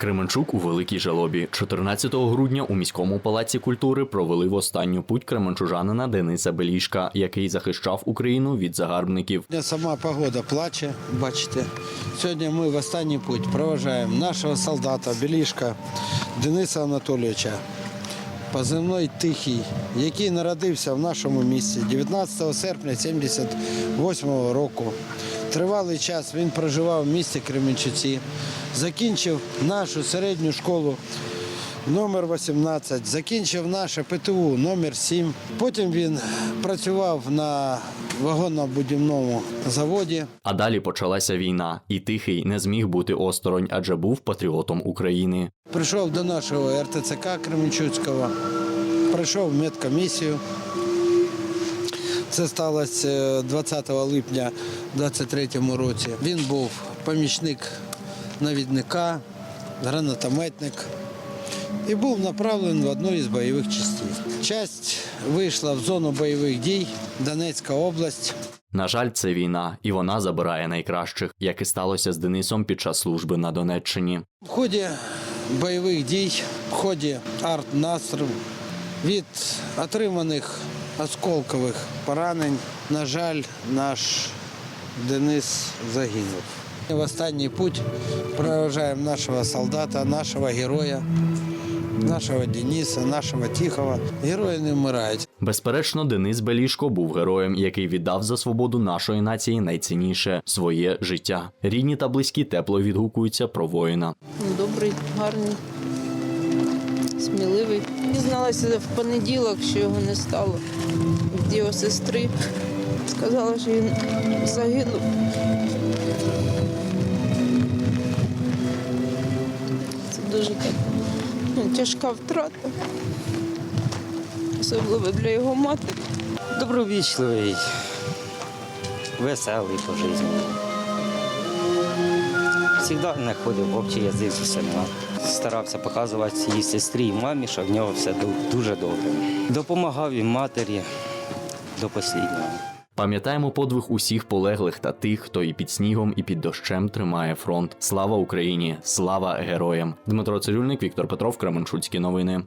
Кременчук у великій жалобі. 14 грудня у міському палаці культури провели в останню путь кременчужанина Дениса Белішка, який захищав Україну від загарбників. Сама погода плаче, бачите. Сьогодні ми в останній путь проважаємо нашого солдата Білішка Дениса Анатолійовича, позивний Тихий, який народився в нашому місті 19 серпня 78 року. Тривалий час він проживав в місті Кременчуці, закінчив нашу середню школу номер 18, закінчив наше ПТУ номер 7. Потім він працював на вагонно-будівному заводі. А далі почалася війна, і тихий не зміг бути осторонь, адже був патріотом України. Прийшов до нашого РТЦК Кременчуцького, пройшов медкомісію. Це сталося 20 липня 23 році. Він був помічник навідника, гранатометник і був направлений в одну із бойових частин. Часть вийшла в зону бойових дій, Донецька область. На жаль, це війна, і вона забирає найкращих, як і сталося з Денисом під час служби на Донеччині. В ході бойових дій, в ході арт-настрілу від отриманих осколкових поранень, на жаль, наш Денис загинув. В останній путь проважаємо нашого солдата, нашого героя, нашого Дениса, нашого Тихого. Герої не вмирають. Безперечно, Денис Белішко був героєм, який віддав за свободу нашої нації найцінніше своє життя. Рідні та близькі тепло відгукуються про воїна. Добрий, гарний, сміливий. Дізналася в понеділок, що його не стало. Його сестри сказала, що він загинув. Це дуже так, ну, тяжка втрата, особливо для його матері. Добровічливий, веселий по житті. Завжди знаходив общий язик з усіма. Старався показувати її сестрі і мамі, що в нього все дуже добре. Допомагав і матері до останнього. Пам'ятаємо подвиг усіх полеглих та тих, хто і під снігом, і під дощем тримає фронт. Слава Україні! Слава героям! Дмитро Цирюльник, Віктор Петров, Кременчуцькі новини.